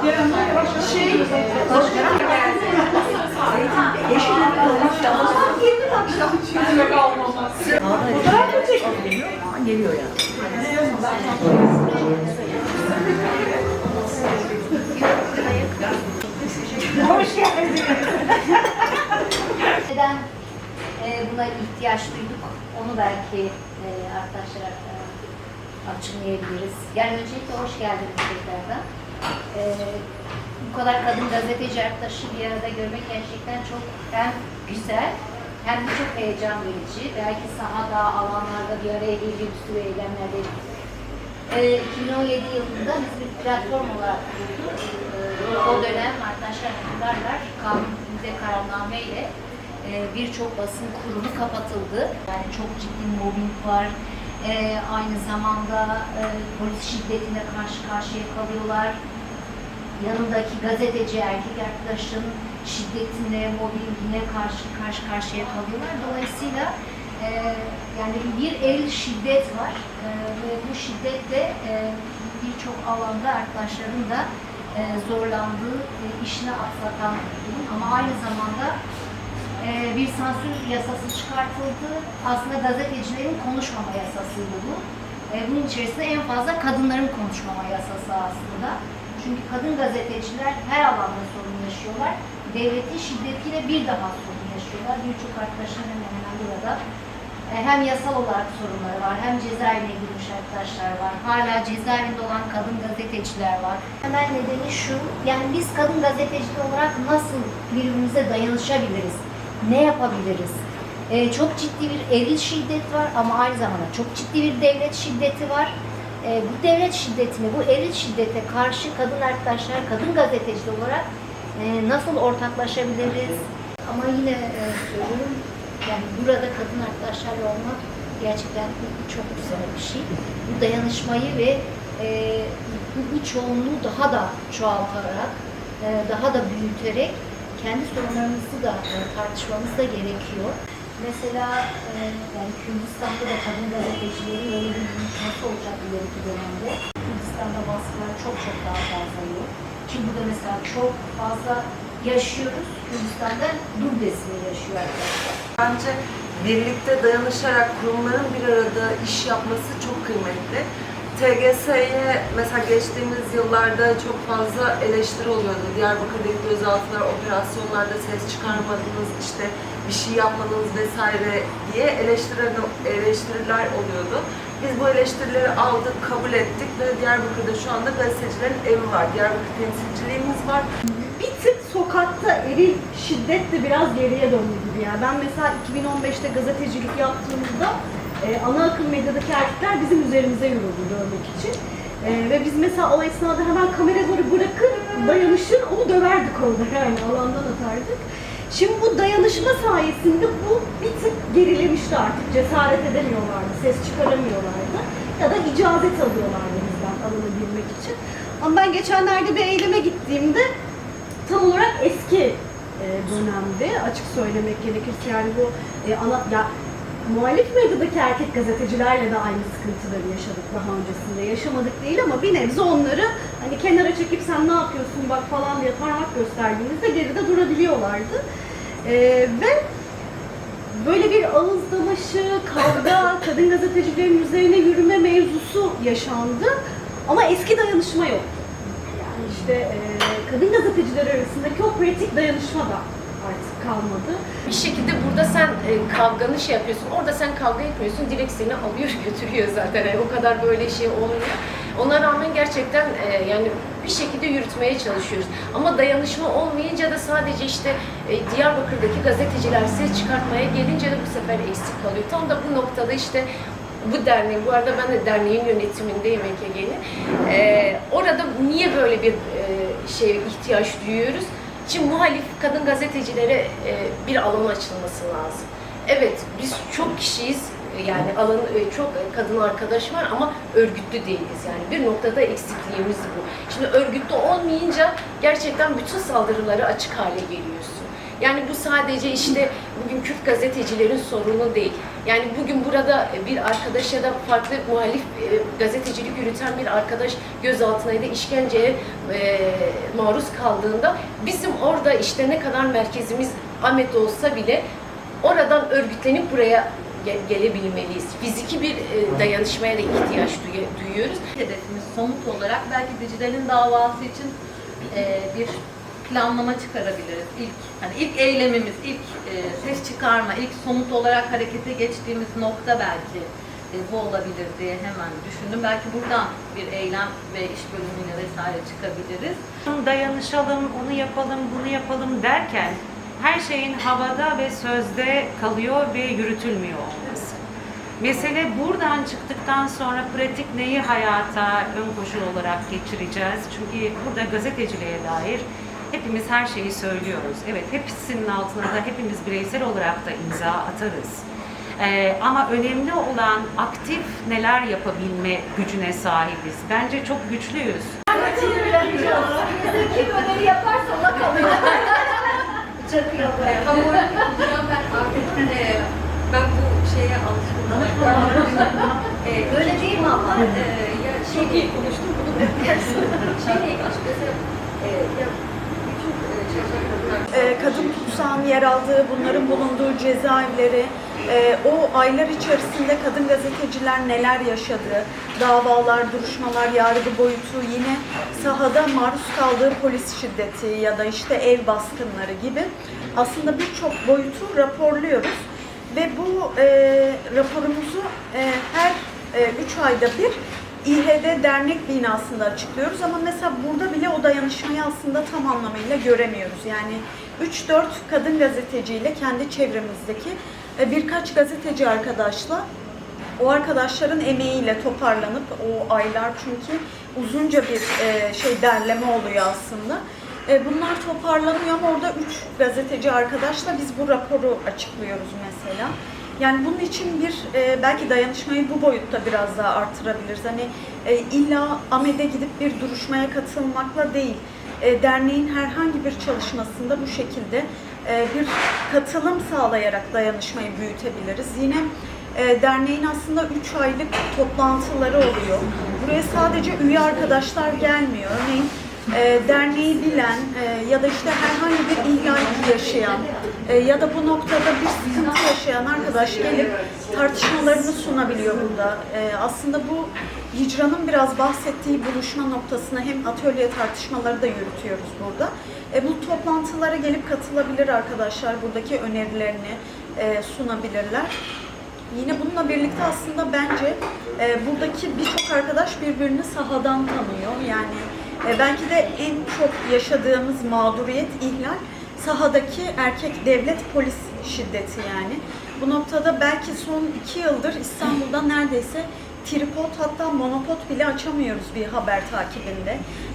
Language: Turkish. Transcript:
Şey, mı çekiyor? Geliyor yani. Hoş geldin. Neden e, buna ihtiyaç duyduk? Onu belki e, arkadaşlara e, açıklayabiliriz. Yani öncelikle hoş geldiniz tekrardan. E, bu kadar kadın gazeteci arkadaşı bir arada görmek gerçekten çok hem güzel hem de çok heyecan verici. Belki sahada, alanlarda bir araya gelip bir sürü eylemlerde e, 2017 yılında biz bir platform olarak kurduk. E, o dönem arkadaşlar hatırlarlar kanun imza kararname ile e, birçok basın kurumu kapatıldı. Yani çok ciddi mobbing var. E, aynı zamanda e, polis şiddetine karşı karşıya kalıyorlar. Yanındaki gazeteci erkek arkadaşın şiddetine, mobbingine karşı karşı karşıya kalıyorlar. Dolayısıyla e, yani bir el şiddet var E, ve bu şiddetle e, birçok alanda arkadaşların da e, zorlandığı, e, işini aksatan durum. Ama aynı zamanda e, bir sansür yasası çıkartıldı. Aslında gazetecilerin konuşmama yasasıydı bu. E, bunun içerisinde en fazla kadınların konuşmama yasası aslında. Çünkü kadın gazeteciler her alanda sorun yaşıyorlar. Devletin şiddetiyle bir daha sorun yaşıyorlar. Birçok arkadaşlar hemen hemen burada e, hem yasal olarak sorunları var, hem cezaevine girmiş arkadaşlar var. Hala cezaevinde olan kadın gazeteciler var. Temel nedeni şu, yani biz kadın gazeteci olarak nasıl birbirimize dayanışabiliriz? Ne yapabiliriz? E, çok ciddi bir eril şiddet var ama aynı zamanda çok ciddi bir devlet şiddeti var. E, bu devlet şiddetine, bu eril şiddete karşı kadın arkadaşlar, kadın gazeteci olarak e, nasıl ortaklaşabiliriz? Ama yine e, söylüyorum, yani burada kadın arkadaşlarla olmak gerçekten çok güzel bir şey. Bu dayanışmayı ve e, bu çoğunluğu daha da çoğaltarak, e, daha da büyüterek kendi sorunlarımızı da e, tartışmamız da gerekiyor. Mesela e, yani Kürdistan'da da kadın gazetecilerin öyle bir buluşması olacak ileriki dönemde. Kürdistan'da baskılar çok çok daha fazla yok. Ki burada mesela çok fazla yaşıyoruz. Kürdistan'da dublesini yaşıyor arkadaşlar. Bence birlikte dayanışarak kurumların bir arada iş yapması çok kıymetli. TGS'ye mesela geçtiğimiz yıllarda çok fazla eleştiri oluyordu. Diyarbakır'daki gözaltılar, operasyonlarda ses çıkarmadınız, işte bir şey yapmadınız vesaire diye eleştiriler, eleştiriler oluyordu. Biz bu eleştirileri aldık, kabul ettik ve Diyarbakır'da şu anda gazetecilerin evi var. Diyarbakır temsilciliğimiz var. bir tık sokakta eril şiddet de biraz geriye döndü gibi yani. Ben mesela 2015'te gazetecilik yaptığımda e, ana akım medyadaki erkekler bizim üzerimize yürüdü dövmek için. E, ve biz mesela o esnada hemen kameraları bırakıp dayanışır onu döverdik orada yani alandan atardık. Şimdi bu dayanışma sayesinde bu bir tık gerilemişti artık. Cesaret edemiyorlardı, ses çıkaramıyorlardı. Ya da icazet alıyorlardı bizden alana girmek için. Ama ben geçenlerde bir eyleme gittiğimde tam olarak eski e, dönemde açık söylemek gerekirse yani bu e, ana ya muhalif medyadaki erkek gazetecilerle de aynı sıkıntıları yaşadık daha öncesinde. Yaşamadık değil ama bir nebze onları hani kenara çekip sen ne yapıyorsun bak falan diye parmak gösterdiğimizde geride durabiliyorlardı. E, ve böyle bir ağız dalaşı, kavga, kadın gazetecilerin üzerine yürüme mevzusu yaşandı. Ama eski dayanışma yok. Yani işte e, kadın gazeteciler arasındaki o pratik dayanışma da artık kalmadı. Bir şekilde burada sen e, kavganı şey yapıyorsun, orada sen kavga yapıyorsun, direkt seni alıyor götürüyor zaten. Yani o kadar böyle şey olmuyor. Ona rağmen gerçekten e, yani bir şekilde yürütmeye çalışıyoruz. Ama dayanışma olmayınca da sadece işte e, Diyarbakır'daki gazeteciler ses çıkartmaya gelince de bu sefer eksik kalıyor. Tam da bu noktada işte bu derneğin, bu arada ben de derneğin yönetimindeyim EKG'nin. Ee, orada niye böyle bir e, şeye ihtiyaç duyuyoruz? Şimdi muhalif kadın gazetecilere e, bir alan açılması lazım. Evet, biz çok kişiyiz, yani alan e, çok kadın arkadaş var ama örgütlü değiliz yani bir noktada eksikliğimiz bu. Şimdi örgütlü olmayınca gerçekten bütün saldırıları açık hale geliyorsun. Yani bu sadece işte bugün Kürt gazetecilerin sorunu değil. Yani bugün burada bir arkadaş ya da farklı muhalif e, gazetecilik yürüten bir arkadaş gözaltına ya da işkenceye e, maruz kaldığında bizim orada işte ne kadar merkezimiz Ahmet olsa bile oradan örgütlenip buraya ge- gelebilmeliyiz. Fiziki bir e, dayanışmaya da ihtiyaç duyu- duyuyoruz. hedefimiz somut olarak belki dijitalin davası için e, bir planlama çıkarabiliriz. İlk hani ilk eylemimiz, ilk e, ses çıkarma, ilk somut olarak harekete geçtiğimiz nokta belki e, bu olabilir diye hemen düşündüm. Belki buradan bir eylem ve iş bölümüyle vesaire çıkabiliriz. dayanışalım, onu yapalım, bunu yapalım derken her şeyin havada ve sözde kalıyor ve yürütülmüyor olması. Mesele buradan çıktıktan sonra pratik neyi hayata ön koşul olarak geçireceğiz? Çünkü burada gazeteciliğe dair hepimiz her şeyi söylüyoruz. Evet hepsinin altına da hepimiz bireysel olarak da imza atarız. Ee, ama önemli olan aktif neler yapabilme gücüne sahibiz. Bence çok güçlüyüz. Kim öneri yaparsa ona kalıyor. Çakıyor böyle. ben bu şeye alışkınım. Ee, Öyle değil mi ama? e, ya şey Çok iyi konuştum bunu ilgili mesela e, ya bütün e, çalışan kadınlar e, kadın tutsağın yer aldığı, bunların bulunduğu cezaevleri, e, o aylar içerisinde kadın gazeteciler neler yaşadı, davalar, duruşmalar, yargı boyutu, yine sahada maruz kaldığı polis şiddeti ya da işte ev baskınları gibi aslında birçok boyutu raporluyoruz. Ve bu e, raporumuzu e, her 3 ayda bir İHD dernek binasında açıklıyoruz ama mesela burada bile o dayanışmayı aslında tam anlamıyla göremiyoruz. Yani 3-4 kadın gazeteciyle kendi çevremizdeki e, birkaç gazeteci arkadaşla o arkadaşların emeğiyle toparlanıp o aylar çünkü uzunca bir e, şey derleme oluyor aslında. E, bunlar toparlanıyor ama orada üç gazeteci arkadaşla biz bu raporu açıklıyoruz mesela. Yani bunun için bir e, belki dayanışmayı bu boyutta biraz daha artırabiliriz. Hani e, illa AMED'e gidip bir duruşmaya katılmakla değil, e, derneğin herhangi bir çalışmasında bu şekilde e, bir katılım sağlayarak dayanışmayı büyütebiliriz. Yine e, derneğin aslında 3 aylık toplantıları oluyor. Buraya sadece üye arkadaşlar gelmiyor. Örneğin e, derneği bilen e, ya da işte herhangi bir ihlal yaşayan e, ya da bu noktada bir sıkıntı yaşayan arkadaş gelip tartışmalarını sunabiliyor burada. E, aslında bu Hicran'ın biraz bahsettiği buluşma noktasına hem atölye tartışmaları da yürütüyoruz burada. E, bu toplantılara gelip katılabilir arkadaşlar. Buradaki önerilerini sunabilirler. Yine bununla birlikte aslında bence e, buradaki birçok arkadaş birbirini sahadan tanıyor. Yani e, belki de en çok yaşadığımız mağduriyet, ihlal sahadaki erkek devlet polis şiddeti yani. Bu noktada belki son iki yıldır İstanbul'da neredeyse tripod hatta monopod bile açamıyoruz bir haber takibinde.